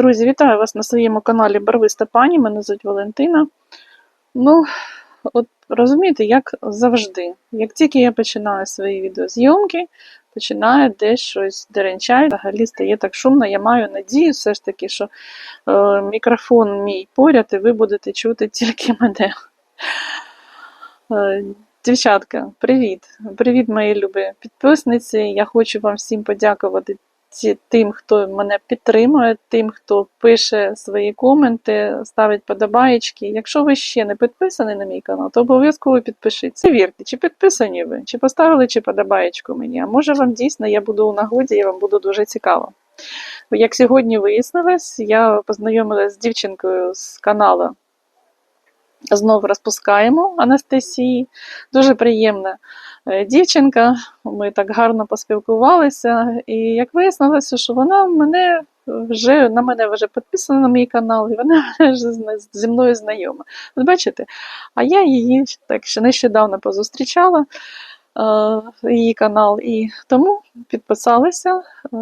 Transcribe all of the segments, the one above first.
Друзі, вітаю вас на своєму каналі Барвиста Пані. Мене звуть Валентина. Ну, от розумієте, як завжди, як тільки я починаю свої відеозйомки, починає десь щось деренчати, взагалі стає так шумно. Я маю надію, все ж таки, що е, мікрофон мій поряд, і ви будете чути тільки мене. Е, Дівчатка, привіт! Привіт, мої любі підписниці. Я хочу вам всім подякувати тим, хто мене підтримує, тим, хто пише свої коменти, ставить подобаєчки. Якщо ви ще не підписані на мій канал, то обов'язково підпишіться. Вірте, чи підписані ви, чи поставили чи подобаєчку мені. А може вам дійсно я буду у нагоді, я вам буду дуже цікаво. Як сьогодні вияснилось, я познайомилася з дівчинкою з каналу. Знову розпускаємо Анастасії. Дуже приємна е, дівчинка. Ми так гарно поспілкувалися. І як вияснилося, що вона мене вже на мене вже підписана на мій канал, і вона вже зі мною знайома. От бачите, а я її так ще нещодавно позустрічала. е, Її канал, і тому підписалася е,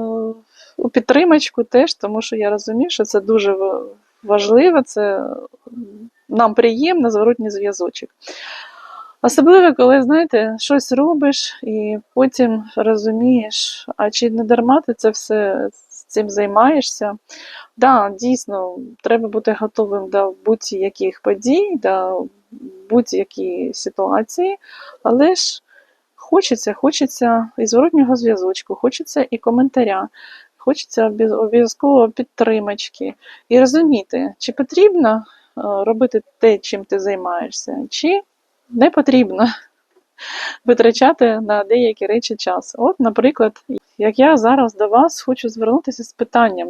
у підтримочку теж, тому що я розумію, що це дуже важливо, це нам приємно, зворотній зв'язочок. Особливо, коли, знаєте, щось робиш і потім розумієш, а чи не дарма ти це все з цим займаєшся. Да, дійсно, треба бути готовим до будь-яких подій, до будь-якої ситуації, але ж хочеться, хочеться і зворотнього зв'язочку, хочеться і коментаря, хочеться обов'язково підтримочки. І розуміти, чи потрібно е, робити те, чим ти займаєшся, чи не потрібно витрачати на деякі речі час. От, наприклад, як я зараз до вас хочу звернутися з питанням.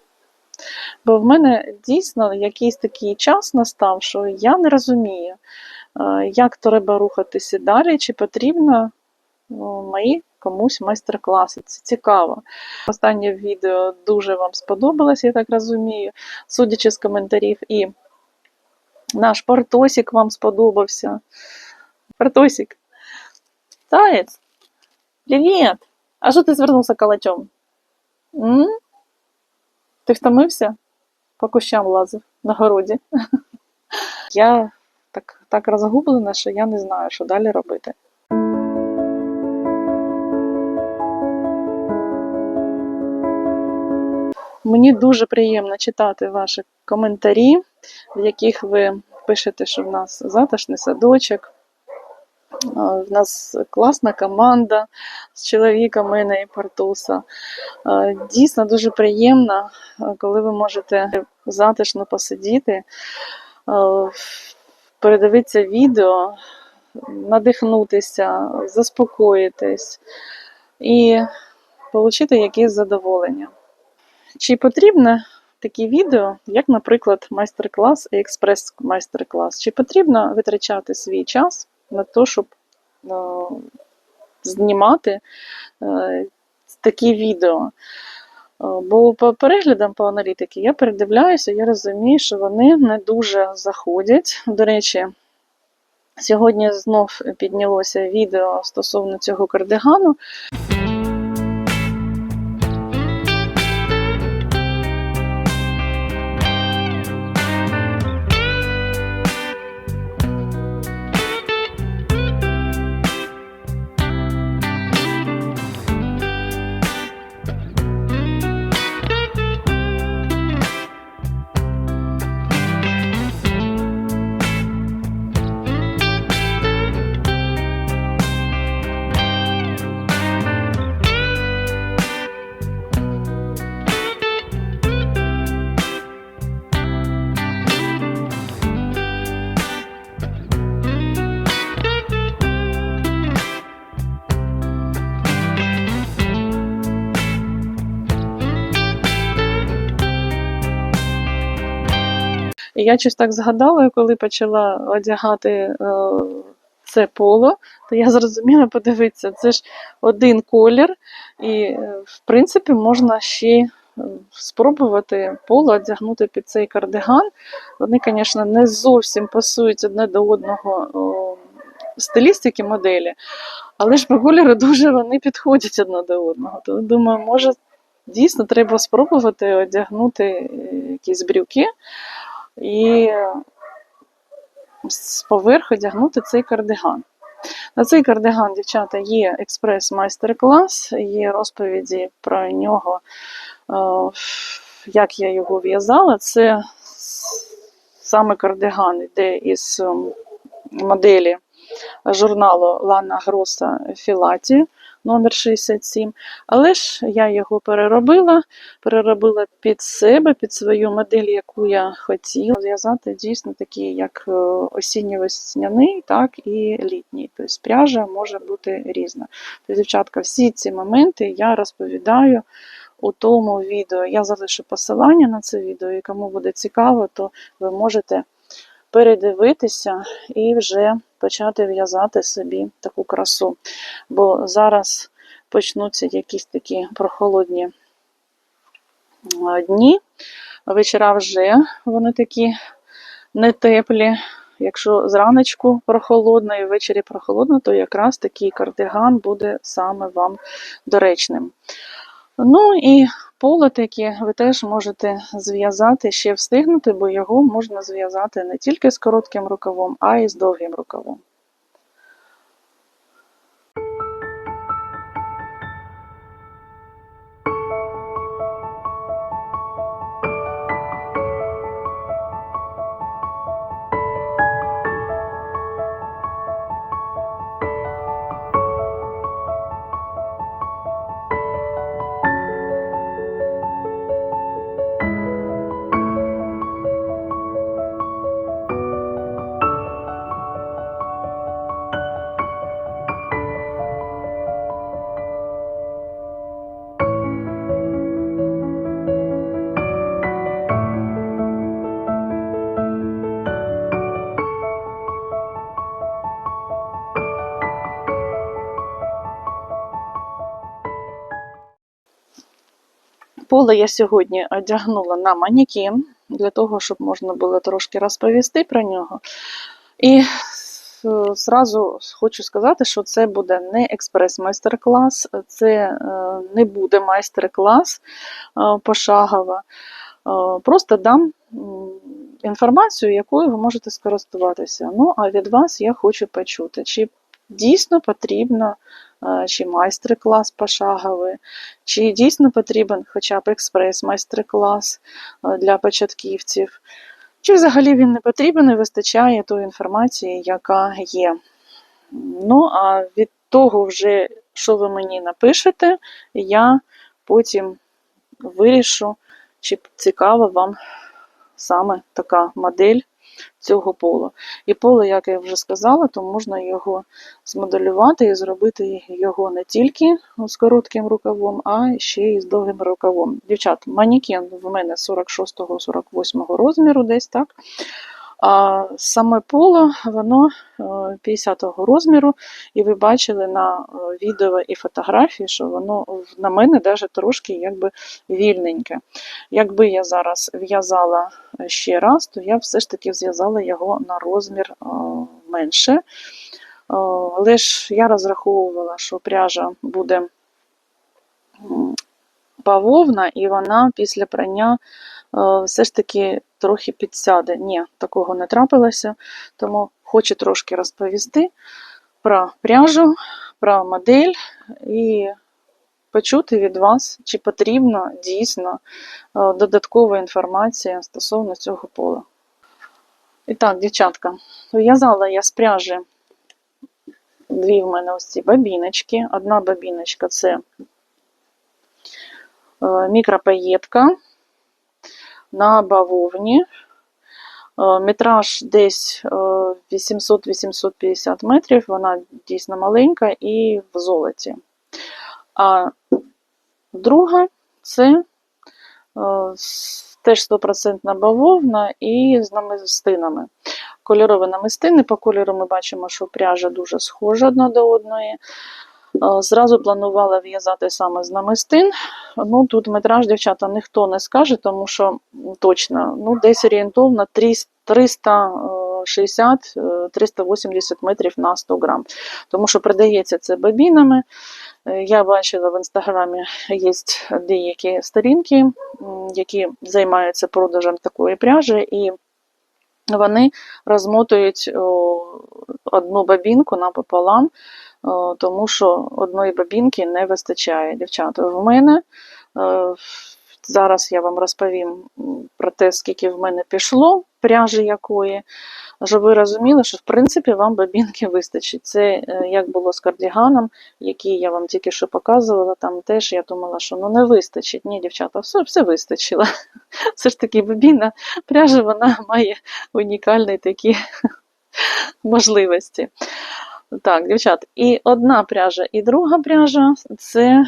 Бо в мене дійсно якийсь такий час настав, що я не розумію, е, як треба рухатися далі, чи потрібно мої комусь майстер-класи. Це цікаво. Останнє відео дуже вам сподобалось, я так розумію, судячи з коментарів, і наш Партосік вам сподобався. Партосік, Таєць, привіт! А що ти звернувся калачом? М? Ти втомився? По кущам лазив на городі. Я так, так розгублена, що я не знаю, що далі робити. Мені дуже приємно читати ваші коментарі, в яких ви пишете, що в нас затишний садочок, в нас класна команда з чоловіком мене і Партуса. Дійсно дуже приємно, коли ви можете затишно посидіти, передивитися відео, надихнутися, заспокоїтись і отримати якесь задоволення. Чи потрібно такі відео, як, наприклад, майстер-клас і експрес-майстер-клас? Чи потрібно витрачати свій час на те, щоб е, знімати е, такі відео? Е, Бо по переглядам по аналітики я передивляюся, я розумію, що вони не дуже заходять. До речі, сьогодні знов піднялося відео стосовно цього кардигану. Я щось так згадала, коли почала одягати е, це поло, то я зрозуміла, подивитися, це ж один колір, і, е, в принципі, можна ще е, спробувати поло одягнути під цей кардиган. Вони, звісно, не зовсім пасують одне до одного о, стилістики моделі, але ж по кольору дуже вони підходять одне до одного. То думаю, може. Дійсно, треба спробувати одягнути якісь брюки і з поверху одягнути цей кардиган. На цей кардиган, дівчата, є експрес-майстер-клас, є розповіді про нього, е, як я його в'язала. Це саме кардиган йде із моделі журналу Лана Гроса Філаті номер 67. Але ж я його переробила, переробила під себе, під свою модель, яку я хотіла зв'язати дійсно такий, як е, осінньо-весняний, так і літній. Тобто пряжа може бути різна. Тобто, дівчатка, всі ці моменти я розповідаю у тому відео. Я залишу посилання на це відео, і кому буде цікаво, то ви можете передивитися і вже почати в'язати собі таку красу. Бо зараз почнуться якісь такі прохолодні дні. Вечора вже вони такі не теплі. Якщо зраночку прохолодно і ввечері прохолодно, то якраз такий кардиган буде саме вам доречним. Ну і полотики ви теж можете зв'язати, ще встигнути, бо його можна зв'язати не тільки з коротким рукавом, а й з довгим рукавом. Поле я сьогодні одягнула на манекен, для того, щоб можна було трошки розповісти про нього. І зразу хочу сказати, що це буде не експрес-майстер-клас, це е, не буде майстер-клас е, пошагово. Е, Просто дам інформацію, якою ви можете скористуватися. Ну, а від вас я хочу почути, чи дійсно потрібно, чи майстер-клас пошаговий, чи дійсно потрібен хоча б експрес-майстер-клас е, для початківців, чи взагалі він не потрібен і вистачає тої інформації, яка є. Ну, а від того, вже, що ви мені напишете, я потім вирішу, чи цікава вам саме така модель цього пола. І поле, як я вже сказала, то можна його змоделювати і зробити його не тільки з коротким рукавом, а ще й з довгим рукавом. Дівчат, манікен в мене 46-48 розміру, десь так. А саме поло, воно 50-го розміру, і ви бачили на е, відео і фотографії, що воно на мене навіть трошки якби вільненьке. Якби я зараз в'язала ще раз, то я все ж таки зв'язала його на розмір е, менше. Е, Але ж я розраховувала, що пряжа буде бавовна, і вона після прання е, все ж таки трохи підсяде. Ні, такого не трапилося, тому хочу трошки розповісти про пряжу, про модель і почути від вас, чи потрібна дійсно е, додаткова інформація стосовно цього пола. І так, дівчатка, в'язала я з пряжі дві в мене ось ці бабіночки. Одна бабіночка це е, мікропаєтка на бавовні. Е, Метраж десь е, 800-850 метрів, вона дійсно маленька і в золоті. А друга це е, теж 100% бавовна і з намистинами. Кольорові намистини. По кольору ми бачимо, що пряжа дуже схожа одна до одної. Е, Зразу планувала в'язати саме з намистин. Ну, тут метраж, дівчата, ніхто не скаже, тому що точно ну, десь орієнтовно 360-380 метрів на 100 грам. Тому що продається це бобінами. Е, Я бачила в інстаграмі є деякі сторінки, які займаються продажем такої пряжі, і вони розмотують одну бабінку напополам, тому що одної бабінки не вистачає. Дівчата, в мене е, зараз я вам розповім про те, скільки в мене пішло пряжі якої, щоб ви розуміли, що в принципі вам бабінки вистачить. Це е, як було з кардіганом, який я вам тільки що показувала, там теж я думала, що ну не вистачить. Ні, дівчата, все, все вистачило. Все ж таки бабіна пряжа вона має унікальні такі можливості. Так, дівчат, і одна пряжа, і друга пряжа це е,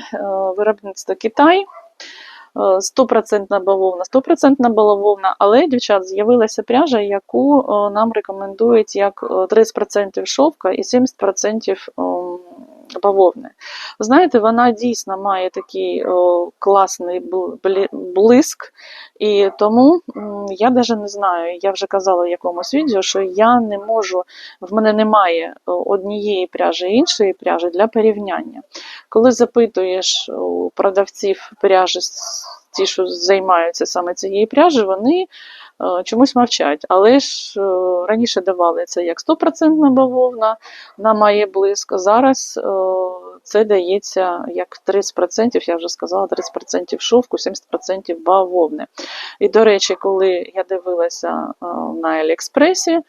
виробництво Китай. Е, 100% бавовна, 100% бавовна, але, дівчат, з'явилася пряжа, яку е, нам рекомендують як е, 30% шовка і 70% ем, бавовни. Знаєте, вона дійсно має такий о, класний блиск, і тому я навіть не знаю, я вже казала в якомусь відео, що я не можу, в мене немає однієї пряжі іншої пряжі для порівняння. Коли запитуєш у продавців пряжі, ті, що займаються саме цією пряжею, вони чомусь мовчать. Але ж е, раніше давали це як 100% бавовна, вона має блиск. Зараз е, це дається як 30%, я вже сказала, 30% шовку, 70% бавовни. І, до речі, коли я дивилася е, на Аліекспресі,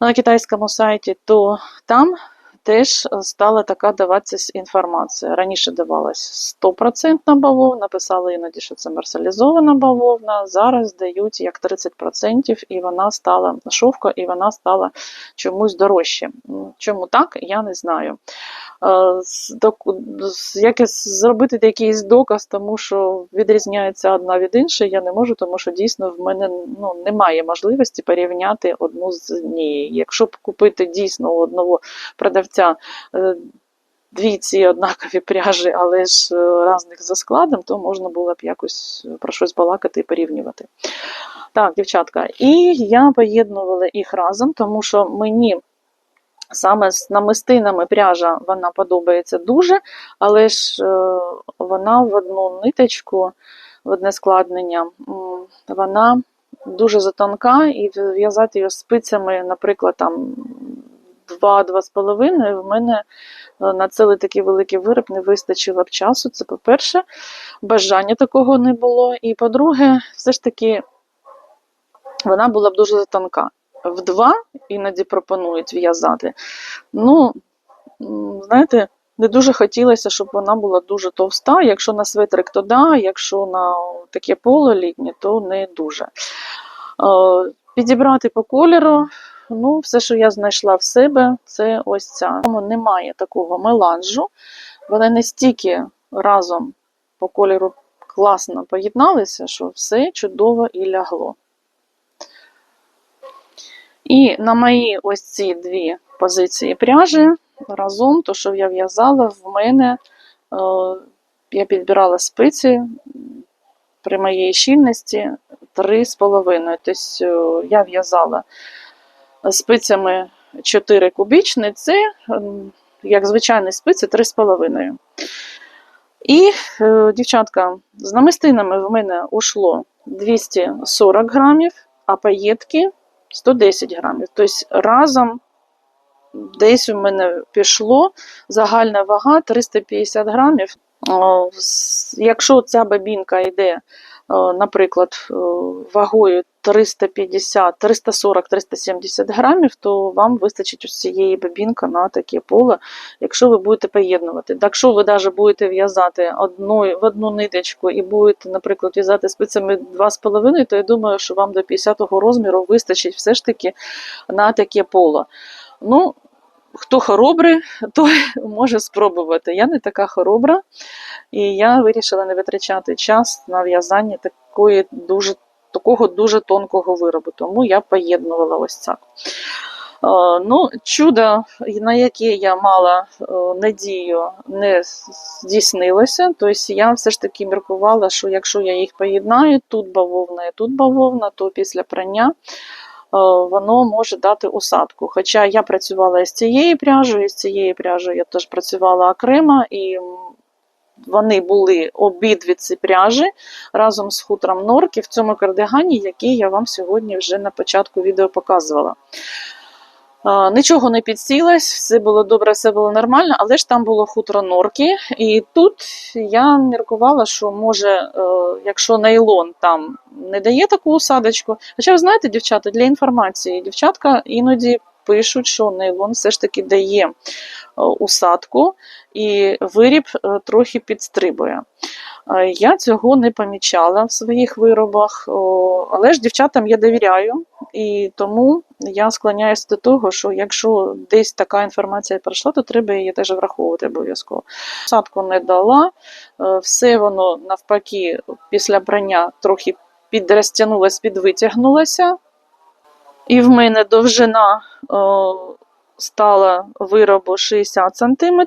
на китайському сайті, то там теж стала така даватися інформація. Раніше давалась 100% бавовна, писали іноді, що це мерсалізована бавовна. Зараз дають як 30%, і вона стала шовка, і вона стала чомусь дорожче. Чому так, я не знаю. Е, Якось зробити якийсь доказ, тому що відрізняється одна від іншої, я не можу, тому що дійсно в мене ну, немає можливості порівняти одну з однією. Якщо б купити дійсно у одного продавця е, дві ці однакові пряжі, але ж е, різних за складом, то можна було б якось про щось балакати і порівнювати. Так, дівчатка, і я поєднувала їх разом, тому що мені саме з намистинами пряжа вона подобається дуже, але ж е, вона в одну ниточку, в одне складнення, вона дуже затонка, і в'язати її спицями, наприклад, там 2-2,5, в мене е, на цілий такий великий вироб не вистачило б часу. Це по-перше, бажання такого не було. І по-друге, все ж таки вона була б дуже затонка. В два іноді пропонують в'язати. Ну, знаєте, не дуже хотілося, щоб вона була дуже товста. Якщо на светрик, то да, якщо на таке поло літнє, то не дуже. Е, Підібрати по кольору. Ну, все, що я знайшла в себе, це ось ця. Тому Немає такого меланжу. Вони настільки разом по кольору класно поєдналися, що все чудово і лягло. І на мої ось ці дві позиції пряжі разом, то, що я в'язала, в мене е, я підбирала спиці при моїй щільності 3,5. Тобто е, я в'язала спицями 4 кубічні, це як звичайні спиці 3,5. І, е, дівчатка, з намистинами в мене ушло 240 грамів, а паєтки 110 грамів. Тобто разом десь у мене пішло загальна вага 350 грамів. Якщо ця бабінка йде, наприклад, вагою 350, 340, 370 грамів, то вам вистачить ось цієї на таке поле, якщо ви будете поєднувати. Якщо ви навіть будете в'язати одною в одну ниточку і будете, наприклад, в'язати спицями 2,5, то я думаю, що вам до 50-го розміру вистачить все ж таки на таке поло. Ну, хто хоробрий, той може спробувати. Я не така хоробра, і я вирішила не витрачати час на в'язання такої дуже, такого дуже тонкого виробу, тому я поєднувала ось так. Е, Ну, чудо, на яке я мала е, надію, не здійснилося. Тобто я все ж таки міркувала, що якщо я їх поєднаю, тут бавовна і тут бавовна, то після прання воно може дати усадку. Хоча я працювала з цією пряжею, з цією пряжею я теж працювала окремо, і вони були обидві ці пряжі разом з хутром норки в цьому кардигані, який я вам сьогодні вже на початку відео показувала. Нічого не підсілось, все було добре, все було нормально, але ж там було хутро норки. І тут я міркувала, що може, е, якщо нейлон там не дає таку усадочку. Хоча ви знаєте, дівчата, для інформації, дівчатка іноді пишуть, що нейлон все ж таки дає е, усадку, і виріб е, трохи підстрибує. Е, Я цього не помічала в своїх виробах, але ж дівчатам я довіряю, і тому я склоняюся до того, що якщо десь така інформація пройшла, то треба її теж враховувати обов'язково. Садку не дала, все воно навпаки після брання трохи підрозтягнулося, підвитягнулося. І в мене довжина о, стала виробу 60 см,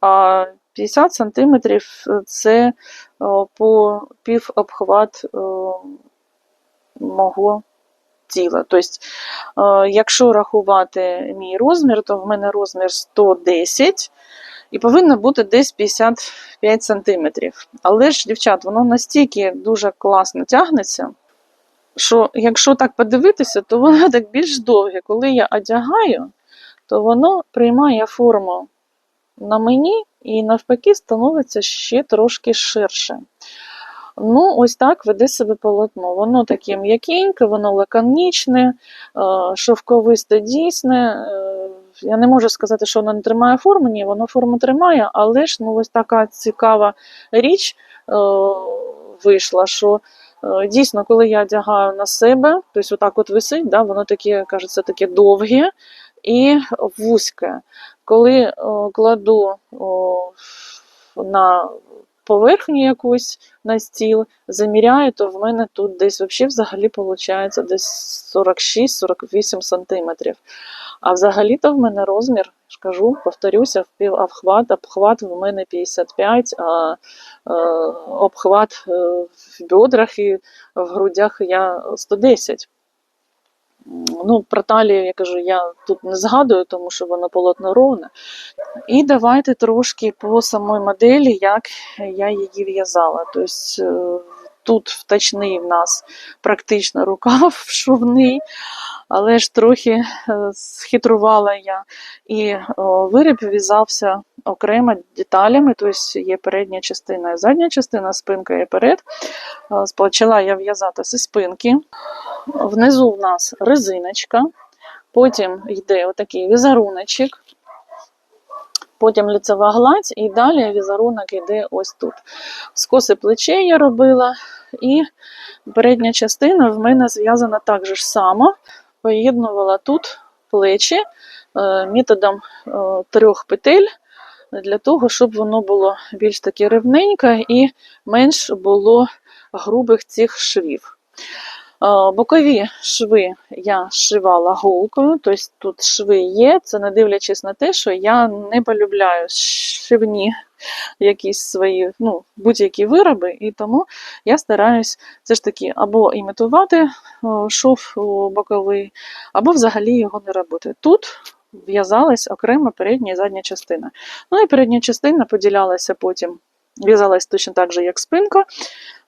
а 50 см це о, по пів обхват о, мого тіла. Тобто, е, якщо рахувати мій розмір, то в мене розмір 110 і повинно бути десь 55 см. Але ж, дівчат, воно настільки дуже класно тягнеться, що якщо так подивитися, то воно так більш довге. Коли я одягаю, то воно приймає форму на мені і навпаки становиться ще трошки ширше. Ну, ось так веде себе полотно. Воно таке м'якеньке, воно лаконічне, е, шовковисте дійсне. Е, Я не можу сказати, що воно не тримає форму, ні, воно форму тримає, але ж ну, ось така цікава річ е, вийшла, що дійсно, коли я одягаю на себе, тобто отак от висить, да, воно таке, кажеться, таке довге і вузьке. Коли о, кладу о, на поверхню якусь на стіл, заміряю, то в мене тут десь взагалі, взагалі виходить десь 46-48 сантиметрів. А взагалі-то в мене розмір, ж повторюся, в пів обхват, обхват в мене 55, а е, обхват е, в бедрах і в грудях я 110. Ну, про талію, я кажу, я тут не згадую, тому що воно полотно ровне. І давайте трошки по самій моделі, як я її в'язала. Тобто е, тут втачний в нас практично рукав шовний, але ж трохи е, схитрувала я. І виріб в'язався окремо деталями, тобто є передня частина і задня частина, спинка і перед. Е, Почала я в'язати зі спинки. Внизу в нас резиночка, потім йде отакий візеруночок, потім ліцева гладь, і далі візерунок йде ось тут. Скоси плечей я робила, і передня частина в мене зв'язана так же ж само. Поєднувала тут плечі е, методом е, трьох петель. Для того, щоб воно було більш таке рівненьке і менш було грубих цих швів. Бокові шви я шивала голкою, тобто тут шви є, це не дивлячись на те, що я не полюбляю шивні якісь свої, ну, будь-які вироби, і тому я стараюсь все ж таки або імітувати шов боковий, або взагалі його не робити. Тут в'язалась окремо передня і задня частина. Ну і передня частина поділялася потім. В'язалась точно так же, як спинка,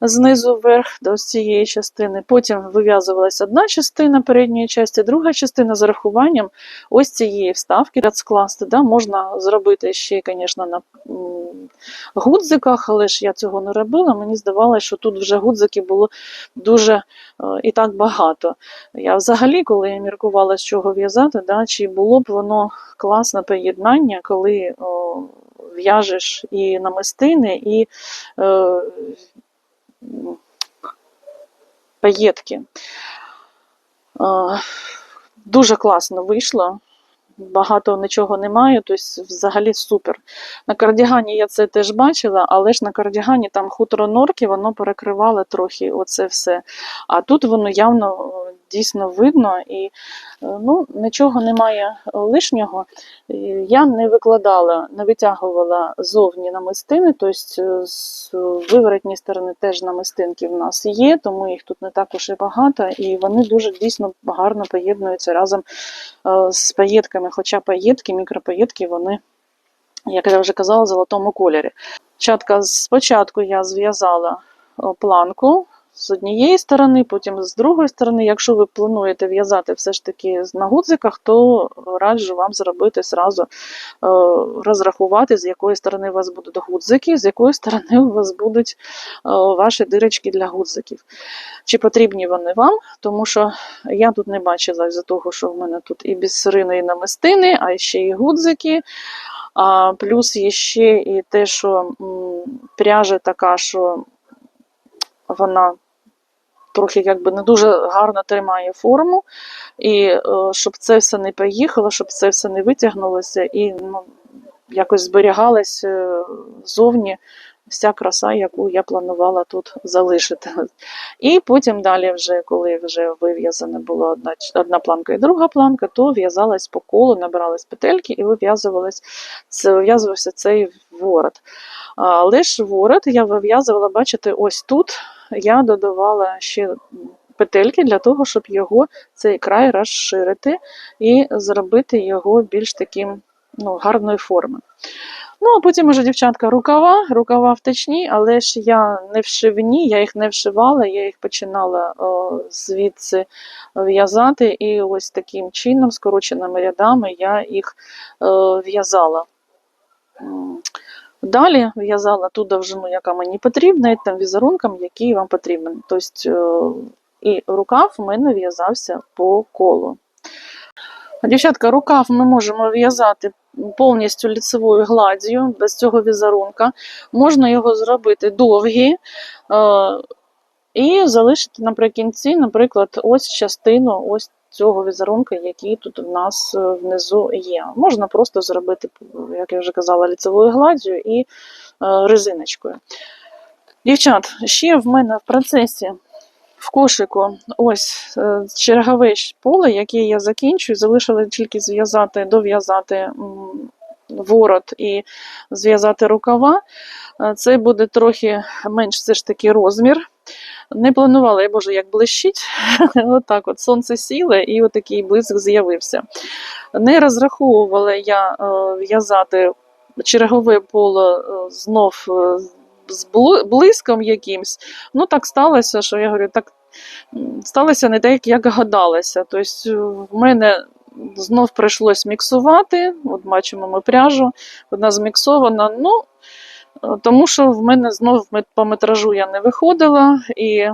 знизу вверх до цієї частини. Потім вив'язувалася одна частина передньої частини, друга частина з рахуванням ось цієї вставки скласти. Да? Можна зробити ще, звісно, на гудзиках, але ж я цього не робила. Мені здавалося, що тут вже гудзики було дуже е, і так багато. Я взагалі, коли я міркувала, з чого в'язати, да, чи було б воно класне поєднання, коли о, в'яжеш і намистини, і е, паєтки. Е, Дуже класно вийшло. Багато нічого немає, тобто взагалі супер. На кардігані я це теж бачила, але ж на кардігані там хутро норки, воно перекривало трохи оце все. А тут воно явно дійсно видно і е, ну, нічого немає лишнього. Я не викладала, не витягувала зовні намистини, тобто е, з виворотній сторони теж намистинки в нас є, тому їх тут не також і багато, і вони дуже дійсно гарно поєднуються разом е, з паєтками, хоча паєтки, мікропаєтки, вони, як я вже казала, в золотому кольорі. Чатка спочатку я зв'язала планку з однієї сторони, потім з другої сторони. Якщо ви плануєте в'язати все ж таки на гудзиках, то раджу вам зробити зразу е, розрахувати, з якої сторони у вас будуть гудзики, з якої сторони у вас будуть е, ваші дирочки для гудзиків. Чи потрібні вони вам, тому що я тут не бачила з-за того, що в мене тут і бісерини, і намистини, а ще і гудзики. А плюс ще і те, що пряжа така, що вона трохи якби не дуже гарно тримає форму, і е, щоб це все не поїхало, щоб це все не витягнулося і ну, якось зберігалась е, зовні вся краса, яку я планувала тут залишити. І потім далі, вже, коли вже вив'язана була одна, одна планка і друга планка, то в'язалась по колу, набирались петельки і вив'язувався цей ворот. Але ж ворот я вив'язувала, бачите, ось тут я додавала ще петельки для того, щоб його цей край розширити і зробити його більш таким ну, гарної форми. Ну, а потім уже, дівчатка, рукава, рукава втечні, але ж я не в шивні, я їх не вшивала, я їх починала о, звідси в'язати, і ось таким чином, скороченими рядами, я їх в'язала. Далі в'язала ту довжину, яка мені потрібна, і тим візерунком, який вам потрібен. Тобто, е, і рукав в мене в'язався по колу. Дівчатка, рукав ми можемо в'язати повністю ліцевою гладдю, без цього візерунка. Можна його зробити довгий е, і залишити наприкінці, наприклад, ось частину ось цього візерунка, який тут у нас е, внизу є. Можна просто зробити, як я вже казала, ліцевою гладдю і е, резиночкою. Дівчат, ще в мене в процесі в кошику ось е, чергове поле, яке я закінчую, залишила тільки зв'язати, дов'язати ворот і зв'язати рукава. Це буде трохи менш все ж таки розмір. Не планувала, я боже, як блищить. Отак от сонце сіле і отакий блиск з'явився. Не розраховувала я е, в'язати чергове поле е, знов е, з блиском якимсь. Ну, так сталося, що я говорю, так сталося не так, як гадалося. Тобто, в мене знов прийшлось міксувати. От бачимо ми пряжу, вона зміксована. Ну, тому що в мене знов по метражу я не виходила, і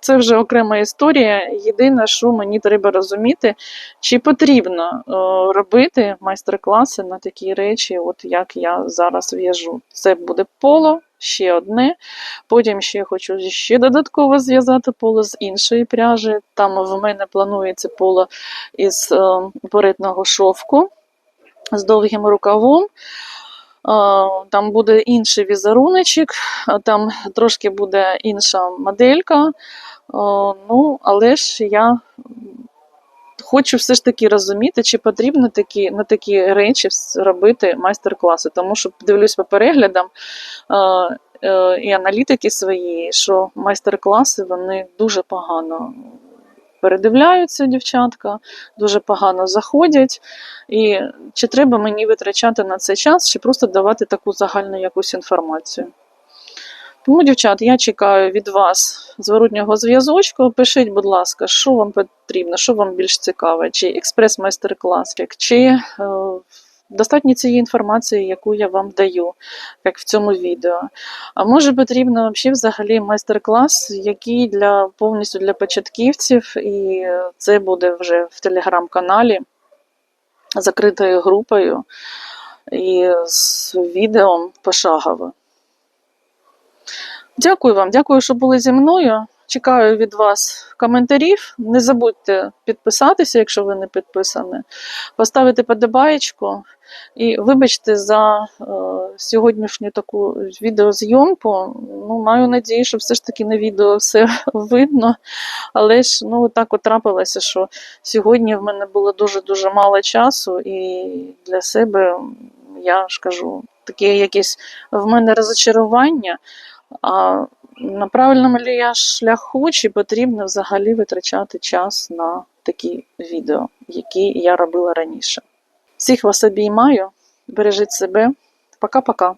це вже окрема історія. Єдине, що мені треба розуміти, чи потрібно е, робити майстер-класи на такі речі, от як я зараз в'яжу. Це буде поло, ще одне. Потім ще хочу ще додатково зв'язати поло з іншої пряжі. Там в мене планується поло із е, поритного шовку з довгим рукавом. Там буде інший візеруночок, там трошки буде інша моделька. Ну, але ж я хочу все ж таки розуміти, чи потрібно такі, на такі речі робити майстер-класи. Тому що дивлюсь по переглядам е, і аналітики свої, що майстер-класи вони дуже погано передивляються, дівчатка, дуже погано заходять. І чи треба мені витрачати на це час, чи просто давати таку загальну якусь інформацію? Тому, дівчат, я чекаю від вас зворотнього зв'язочку. Пишіть, будь ласка, що вам потрібно, що вам більш цікаве, чи експрес-майстер-клас, чи е, достатньо цієї інформації, яку я вам даю, як в цьому відео. А може потрібно взагалі майстер-клас, який для повністю для початківців, і це буде вже в телеграм-каналі закритою групою і з відео пошагово. Дякую вам, дякую, що були зі мною. Чекаю від вас коментарів. Не забудьте підписатися, якщо ви не підписані, поставити подобаєчку. І вибачте за е, сьогоднішню таку відеозйомку. Ну, маю надію, що все ж таки на відео все видно. Але ж ну, так от трапилося, що сьогодні в мене було дуже-дуже мало часу, і для себе я ж кажу, таке якесь в мене розочарування. А на правильному ли я шляху, чи потрібно взагалі витрачати час на такі відео, які я робила раніше. Всіх вас обіймаю, бережіть себе. Пока-пока.